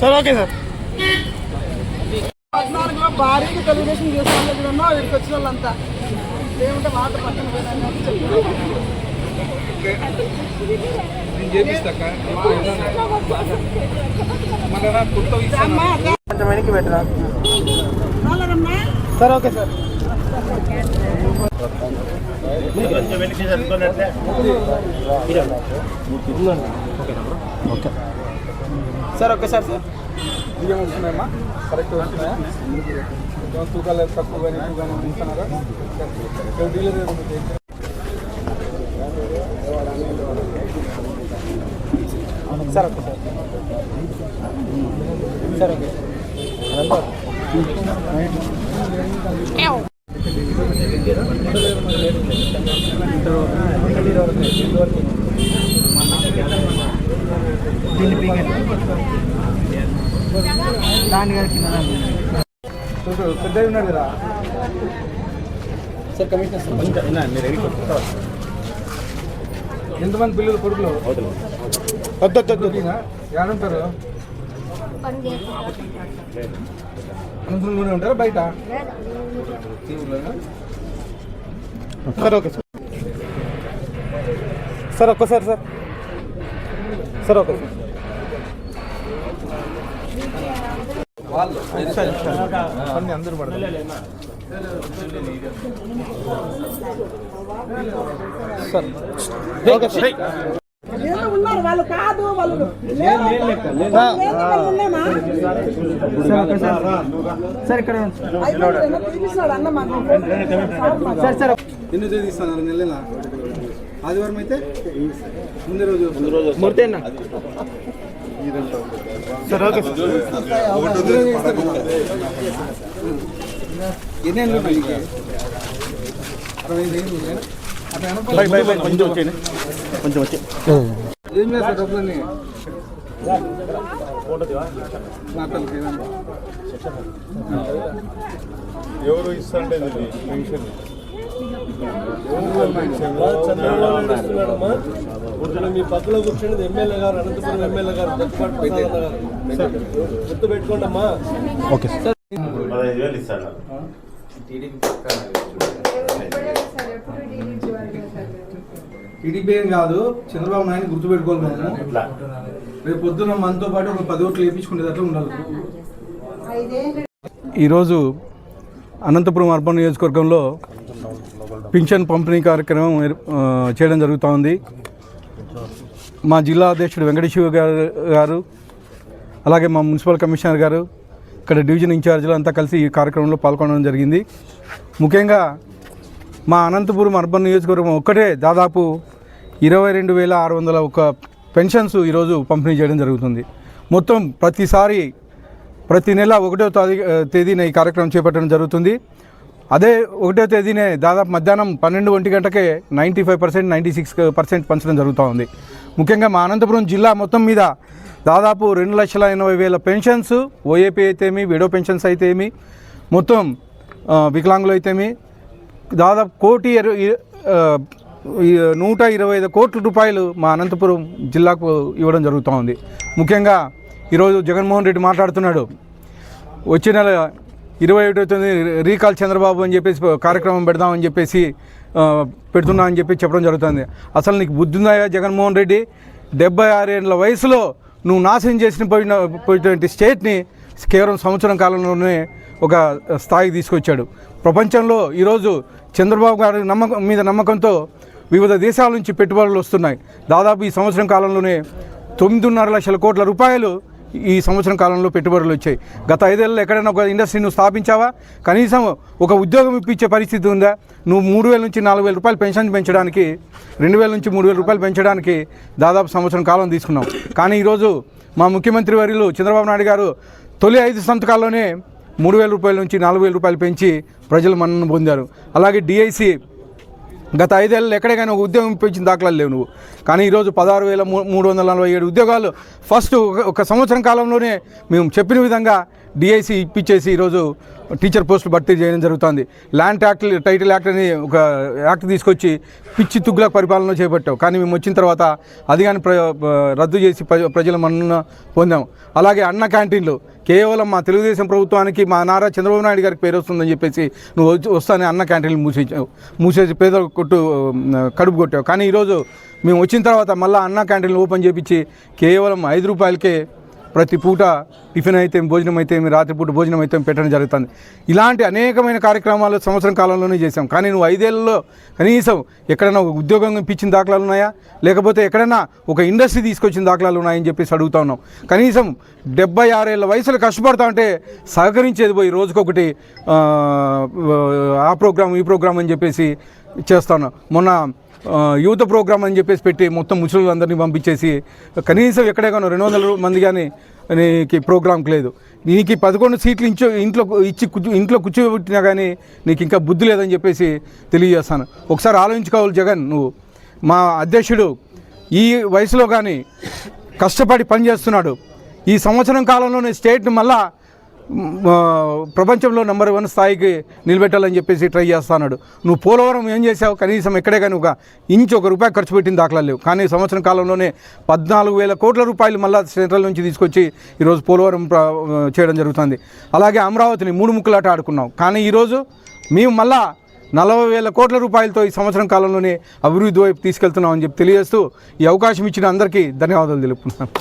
Sir okay sir. పద్నాలుగులో భారీగా తెలుగుదేశం వాళ్ళు కూడా ఉన్నా వీడికి వచ్చిన వాళ్ళంతా. ఏమంటే మాట పక్కన. కొంచెం వెనక్కి పెట్టరా? Sir okay sir sir. Okay. Sir sir బియ్యం వస్తున్నాయమ్మా కరెక్ట్ వస్తున్నాయా తూకాలు తక్కువ కానీ ఎక్కువ కానీ ఉంటున్నారా దగ్గర ఉంది. Sir okay sir sir okay దాని గారి కింద చూడు పెద్దవి ఉన్నాడు కదా. సార్ కమిషనర్ సార్ ఎంతమంది పిల్లలు కొడుకులు? ఏడుంటారు అనంతరంలోనే ఉంటారా? బయట? Sir okay sir. సార్ ఒక్కసారి సార్. Sir okay sir. అందరూ పడతారు సార్. ఉన్నారు వాళ్ళు కాదు వాళ్ళు? సార్. ఇక్కడ. Sir sir. ఎన్ని తేదీ ఇస్తున్నారు నెలల ఆదివారం అయితే ముందు రోజు ముందు రోజు మూర్తి అన్న సార్ ఓకే. సార్ ఎన్ని ఏళ్ళు ఉన్నాయి నీకు? అరవై ఐదు ఏళ్ళు ఉన్నాయా? అట్లా అనుకో. Bye bye bye. కొంచెం వచ్చేయండి కొంచెం వచ్చి ఏం చేస్తారు డబ్బులన్నీ? మాటలకి ఏదన్నా. ఎవరు ఇస్తాండే ఇది? పెన్షన్. పొద్దున మీ పక్కలో కూర్చున్నది ఎమ్మెల్యే గారు అనంతపురం ఎమ్మెల్యే గారు దగ్గుబాటి ప్రసాద్ గారు. గుర్తు పెట్టుకోండి అమ్మా ఓకే సార్. పదహైదు వేలు ఇస్తాడు. టీడీపీ ఏం కాదు చంద్రబాబు నాయుడు గుర్తుపెట్టుకోవాలి మనము ఇట్లా. రేపు పొద్దున్న మనతో పాటు ఒక పది ఓట్లు వేయించుకునేటట్లు ఉండాలి. ఈరోజు అనంతపురం అర్బన్ నియోజకవర్గంలో పింఛన్ పంపిణీ కార్యక్రమం చేయడం జరుగుతూ ఉంది మా జిల్లా అధ్యక్షుడు వెంకటేశ్వర గారు గారు అలాగే మా మున్సిపల్ కమిషనర్ గారు ఇక్కడ డివిజన్ ఇన్ఛార్జీలు అంతా కలిసి ఈ కార్యక్రమంలో పాల్గొనడం జరిగింది. ముఖ్యంగా మా అనంతపురం అర్బన్ నియోజకవర్గం ఒక్కటే దాదాపు ఇరవై రెండు వేల ఆరు వందల ఒక పెన్షన్స్ ఈరోజు పంపిణీ చేయడం జరుగుతుంది. మొత్తం ప్రతిసారి ప్రతి నెల ఒకటో తేదీన ఈ కార్యక్రమం చేపట్టడం జరుగుతుంది. అదే ఒకటో తేదీనే దాదాపు మధ్యాహ్నం పన్నెండు ఒంటి గంటకే ninety five percent ninety six percent పంచడం జరుగుతూ ఉంది. ముఖ్యంగా మా అనంతపురం జిల్లా మొత్తం మీద దాదాపు రెండు లక్షల ఎనభై వేల పెన్షన్స్ ఓఏపీ అయితేమి విడో పెన్షన్స్ అయితేమి మొత్తం వికలాంగులు అయితేమి దాదాపు కోటి నూట ఇరవై ఐదు కోట్ల రూపాయలు మా అనంతపురం జిల్లాకు ఇవ్వడం జరుగుతూ ఉంది. ముఖ్యంగా ఈరోజు జగన్మోహన్ రెడ్డి మాట్లాడుతున్నాడు. వచ్చే నెల ఇరవై ఒకటో తొమ్మిది రీకాల్ చంద్రబాబు అని చెప్పేసి కార్యక్రమం పెడదామని చెప్పేసి పెడుతున్నా అని చెప్పి చెప్పడం జరుగుతుంది. అసలు నీకు బుద్ధి ఉందాయా జగన్మోహన్ రెడ్డి? డెబ్బై ఆరేళ్ళ వయసులో నువ్వు నాశనం చేసిన పోయిన పోయినటువంటి స్టేట్ని కేవలం సంవత్సరం కాలంలోనే ఒక స్థాయికి తీసుకొచ్చాడు. ప్రపంచంలో ఈరోజు చంద్రబాబు గారి నమ్మకం మీద నమ్మకంతో వివిధ దేశాల నుంచి పెట్టుబడులు వస్తున్నాయి. దాదాపు ఈ సంవత్సరం కాలంలోనే తొమ్మిదిన్నర లక్షల కోట్ల రూపాయలు ఈ సంవత్సరం కాలంలో పెట్టుబడులు వచ్చాయి. గత ఐదేళ్ళలో ఎక్కడైనా ఒక ఇండస్ట్రీ నువ్వు స్థాపించావా? కనీసం ఒక ఉద్యోగం ఇప్పించే పరిస్థితి ఉందా? నువ్వు మూడు వేల నుంచి నాలుగు వేల రూపాయలు పెన్షన్ పెంచడానికి రెండు వేల నుంచి మూడు వేల రూపాయలు పెంచడానికి దాదాపు సంవత్సరం కాలం తీసుకున్నాం కానీ ఈరోజు మా ముఖ్యమంత్రి వర్యులు చంద్రబాబు నాయుడు గారు తొలి ఐదు సంతకాల్లోనే మూడు వేల రూపాయల నుంచి నాలుగు వేల రూపాయలు పెంచి ప్రజలు మన్నను పొందారు. అలాగే డిఐసి గత ఐదేళ్ళు ఎక్కడికైనా ఒక ఉద్యోగం ఇప్పించిన దాఖలాలు లేవు నువ్వు. కానీ ఈరోజు పదహారు వేల మూడు వందల నలభై ఏడు ఉద్యోగాలు ఫస్ట్ ఒక- ఒక సంవత్సరం కాలంలోనే మేము చెప్పిన విధంగా డిఐసి ఇప్పించేసి ఈరోజు టీచర్ పోస్టులు భర్తీ చేయడం జరుగుతుంది. ల్యాండ్ యాక్ట్ టైటిల్ యాక్ట్ అని ఒక యాక్ట్ తీసుకొచ్చి పిచ్చి తుగ్గుల పరిపాలన చేపట్టావు కానీ మేము వచ్చిన తర్వాత అది కానీ ప్ర రద్దు చేసి ప్రజల మన్నన పొందాం. అలాగే అన్న క్యాంటీన్లు కేవలం మా తెలుగుదేశం ప్రభుత్వానికి మా నారా చంద్రబాబు నాయుడు గారికి పేరు వస్తుందని చెప్పేసి నువ్వు వచ్చి వస్తానే అన్న క్యాంటీన్లు మూసేసావు మూసేసి పేదల కొట్టు కడుపు కొట్టావు. కానీ ఈరోజు మేము వచ్చిన తర్వాత మళ్ళీ అన్న క్యాంటీన్లు ఓపెన్ చేపించి కేవలం ఐదు రూపాయలకే ప్రతి పూట టిఫిన్ అయితే భోజనం అయితే రాత్రిపూట భోజనం అయితే పెట్టడం జరుగుతుంది. ఇలాంటి అనేకమైన కార్యక్రమాలు సంవత్సరం కాలంలోనే చేశాం. కానీ నువ్వు ఐదేళ్ళలో కనీసం ఎక్కడైనా ఒక ఉద్యోగం ఇప్పించిన దాఖలాలు ఉన్నాయా? లేకపోతే ఎక్కడైనా ఒక ఇండస్ట్రీ తీసుకొచ్చిన దాఖలాలు ఉన్నాయని చెప్పేసి అడుగుతా ఉన్నాం. కనీసం డెబ్బై ఆరేళ్ళ వయసులో కష్టపడతా ఉంటే సహకరించేది పోయి రోజుకొకటి ఆ, ప్రోగ్రాం ఈ ప్రోగ్రాం అని చెప్పేసి చేస్తాను. మొన్న యూత్ ప్రోగ్రామ్ అని చెప్పేసి పెట్టి మొత్తం ముసలులందరినీ పంపించేసి కనీసం ఎక్కడే కానీ రెండు వందల మంది కానీ నీకు ప్రోగ్రామ్కి లేదు. నీకు పదకొండు సీట్లు ఇంచో ఇంట్లో ఇచ్చి కూర్చో ఇంట్లో కూర్చోబెట్టినా కానీ నీకు ఇంకా బుద్ధి లేదని చెప్పేసి తెలియజేస్తాను. ఒకసారి ఆలోచించుకోవాలి జగన్ నువ్వు. మా అధ్యక్షుడు ఈ వయసులో కానీ కష్టపడి పనిచేస్తున్నాడు. ఈ సంవత్సరం కాలంలోనే స్టేట్ని మళ్ళా ప్రపంచంలో నెంబర్ వన్ స్థాయికి నిలబెట్టాలని చెప్పేసి ట్రై చేస్తున్నాడు నువ్వు పోలవరం ఏం చేసావు? కనీసం ఎక్కడే కానీ ఒక ఇంచు ఒక రూపాయి ఖర్చు పెట్టిన దాఖలా లేవు. కానీ సంవత్సరం కాలంలోనే పద్నాలుగు వేల కోట్ల రూపాయలు మళ్ళీ సెంట్రల్ నుంచి తీసుకొచ్చి ఈరోజు పోలవరం చేయడం జరుగుతుంది. అలాగే అమరావతిని మూడు ముక్కలాట ఆడుకున్నాం. కానీ ఈరోజు మేము మళ్ళా నలభై వేల కోట్ల రూపాయలతో ఈ సంవత్సరం కాలంలోనే అభివృద్ధి వైపు తీసుకెళ్తున్నామని చెప్పి తెలియజేస్తూ ఈ అవకాశం ఇచ్చిన అందరికీ ధన్యవాదాలు తెలుపుతున్నాను.